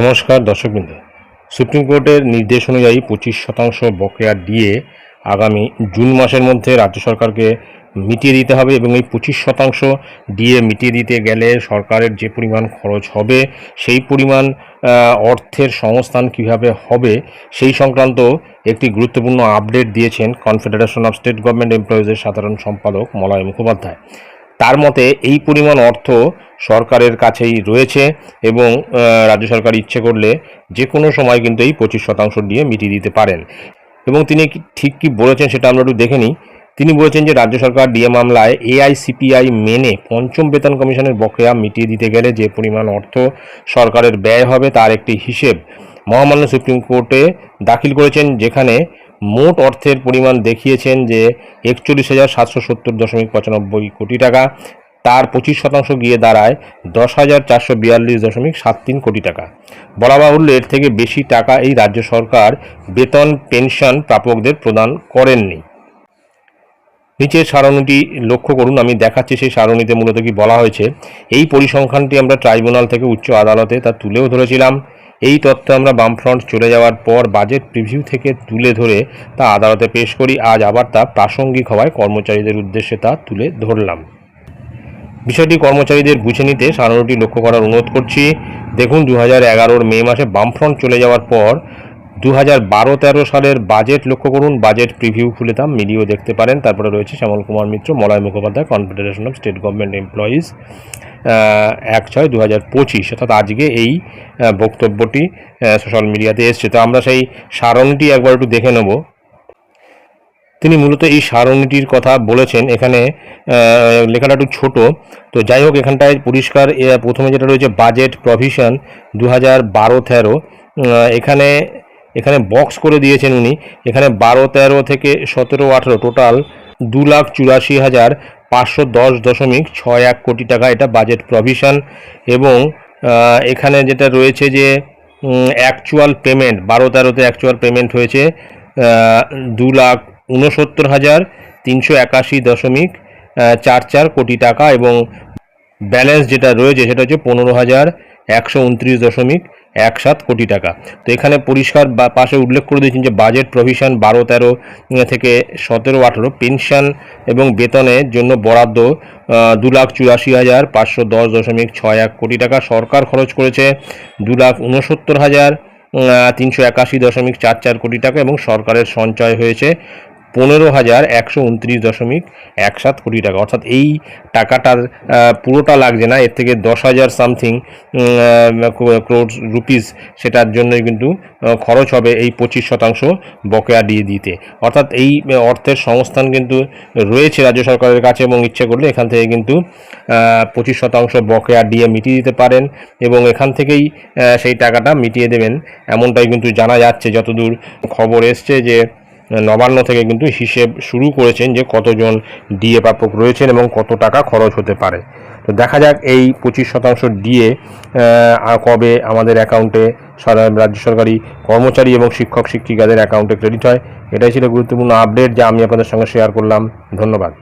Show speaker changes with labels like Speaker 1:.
Speaker 1: নমস্কার, দর্শকবৃন্দ। সুপ্রিম কোর্টের নির্দেশ অনুযায়ী পঁচিশ শতাংশ বকেয়া দিয়ে আগামী জুন মাসের মধ্যে রাজ্য সরকারকে মিটিয়ে দিতে হবে এবং এই পঁচিশ শতাংশ দিয়ে মিটিয়ে দিতে গেলে সরকারের যে পরিমাণ খরচ হবে, সেই পরিমাণ অর্থের সংস্থান কীভাবে হবে, সেই সংক্রান্ত একটি গুরুত্বপূর্ণ আপডেট দিয়েছেন কনফেডারেশন অফ স্টেট গভর্নমেন্ট এমপ্লয়িজের সাধারণ সম্পাদক মলয় মুখোপাধ্যায়। তার মতে, এই পরিমাণ অর্থ সরকারের কাছেই রয়েছে এবং রাজ্য সরকার ইচ্ছে করলে যে কোনো সময় কিন্তু এই পঁচিশ শতাংশ দিয়ে মিটিয়ে দিতে পারেন। এবং তিনি ঠিক কি বলেছেন সেটা আমরা একটু দেখে নিই। তিনি বলেছেন যে রাজ্য সরকার ডিএ মামলায় এআইসিপিআই মেনে পঞ্চম বেতন কমিশনের বকেয়া মিটিয়ে দিতে গেলে যে পরিমাণ অর্থ সরকারের ব্যয় হবে তার একটি হিসেব। মহামান্য সুপ্রিম কোর্টে দাখিল করেছেন যেখানে মোট অর্থের পরিমাণ দেখিয়েছেন যে একচল্লিশ হাজার সাতশো সত্তর দশমিক পঁচানব্বই কোটি টাকা। তার পঁচিশ শতাংশ গিয়ে দাঁড়ায় দশ হাজার চারশো বিয়াল্লিশ দশমিক সাত তিন কোটি টাকা। বলা বাহুল্য এর থেকে বেশি টাকা এই রাজ্য সরকার বেতন, পেনশন প্রাপকদের প্রদান করেননি। নিচের সারণীটি লক্ষ্য করুন, আমি দেখাচ্ছি সেই সারণীতে মূলত কি বলা হয়েছে। এই পরিসংখ্যানটি আমরা ট্রাইব্যুনাল থেকে উচ্চ আদালতে তা তুলেও ধরেছিলাম। এই তথ্য আমরা বামফ্রন্ট চলে যাওয়ার পর বাজেট প্রিভিউ থেকে তুলে ধরে তা আদালতে পেশ করি। আজ আবার তা প্রাসঙ্গিক হওয়ায় কর্মচারীদের উদ্দেশ্যে তা তুলে ধরলাম। বিষয়টি কর্মচারীদের বুঝে নিতে সারণীটি লক্ষ্য করার অনুরোধ করছি। দেখুন দু হাজার এগারোর মে মাসে বামফ্রন্ট চলে যাওয়ার পর দু হাজার বারো তেরো সালের বাজেট লক্ষ্য করুন। বাজেট প্রিভিউ খুলে মিলিয়েও দেখতে পারেন। তারপরে রয়েছে Shyamal Kumar Mitra, Malay Mukhopadhyay, confederation of state government employees এক ছয় দু হাজার পঁচিশ। অর্থাৎ আজকে এই বক্তব্যটি সোশ্যাল মিডিয়াতে এসছে। তো আমরা সেই সারণীটি একবার একটু দেখে নেব। তিনি মূলত এই সারণীটির কথা বলেছেন। এখানে লেখাটা একটু ছোট। তো যাই হোক, এখানটায় পরিষ্কার প্রথমে যেটা রয়েছে বাজেট প্রভিশন দু হাজার বারো তেরো। এখানে এখানে বক্স করে দিয়েছেন উনি। এখানে বারো তেরো থেকে সতেরো আঠেরো টোটাল দু লাখ চুরাশি হাজার পাঁচশো দশ দশমিক ছয় এক কোটি টাকা এটা বাজেট প্রভিশন এবং এখানে যেটা রয়েছে যে অ্যাকচুয়াল পেমেন্ট বারো তেরোতে অ্যাকচুয়াল পেমেন্ট হয়েছে দু লাখ ঊনসত্তর হাজার তিনশো একাশি দশমিক চার চার কোটি টাকা এবং ব্যালেন্স যেটা রয়েছে সেটা হচ্ছে পনেরো হাজার একশো উনত্রিশ দশমিক এক সাত কোটি টাকা। তো এখানে পরিষ্কার পাশে উল্লেখ করে দিয়েছেন যে বাজেট প্রভিশন বারো, তেরো থেকে সতেরো, আঠেরো পেনশন এবং বেতনের জন্য বরাদ্দ দু লাখ চুরাশি হাজার পাঁচশো দশ দশমিক ছয় এক কোটি টাকা। সরকার খরচ করেছে দু লাখ উনসত্তর হাজার তিনশো একাশি দশমিক চার চার কোটি টাকা এবং সরকারের সঞ্চয় হয়েছে পনেরো হাজার একশো উনত্রিশ দশমিক এক সাত কোটি টাকা। অর্থাৎ এই টাকাটার পুরোটা লাগছে না, এর থেকে দশ হাজার সামথিং ক্রোড রুপিস সেটার জন্যই কিন্তু খরচ হবে এই পঁচিশ শতাংশ বকেয়া দিয়ে দিতে। অর্থাৎ এই অর্থের সংস্থান কিন্তু রয়েছে রাজ্য সরকারের কাছে এবং ইচ্ছে করলে এখান থেকে কিন্তু পঁচিশ শতাংশ বকেয়া দিয়ে মিটিয়ে দিতে পারেন এবং এখান থেকেই সেই টাকাটা মিটিয়ে দেবেন। এমনটাই কিন্তু জানা যাচ্ছে। যতদূর খবর এসছে যে নবান্ন থেকে কিন্তু হিসেব শুরু করেছেন যে কতজন ডিএ প্রাপক রয়েছেন এবং কত টাকা খরচ হতে পারে। তো দেখা যাক এই পঁচিশ শতাংশ ডিএ কবে আমাদের অ্যাকাউন্টে রাজ্য সরকারি কর্মচারী এবং শিক্ষক শিক্ষিকাদের অ্যাকাউন্টে ক্রেডিট হয়, এটাই ছিল গুরুত্বপূর্ণ আপডেট যা আমি আপনাদের সঙ্গে শেয়ার করলাম। ধন্যবাদ।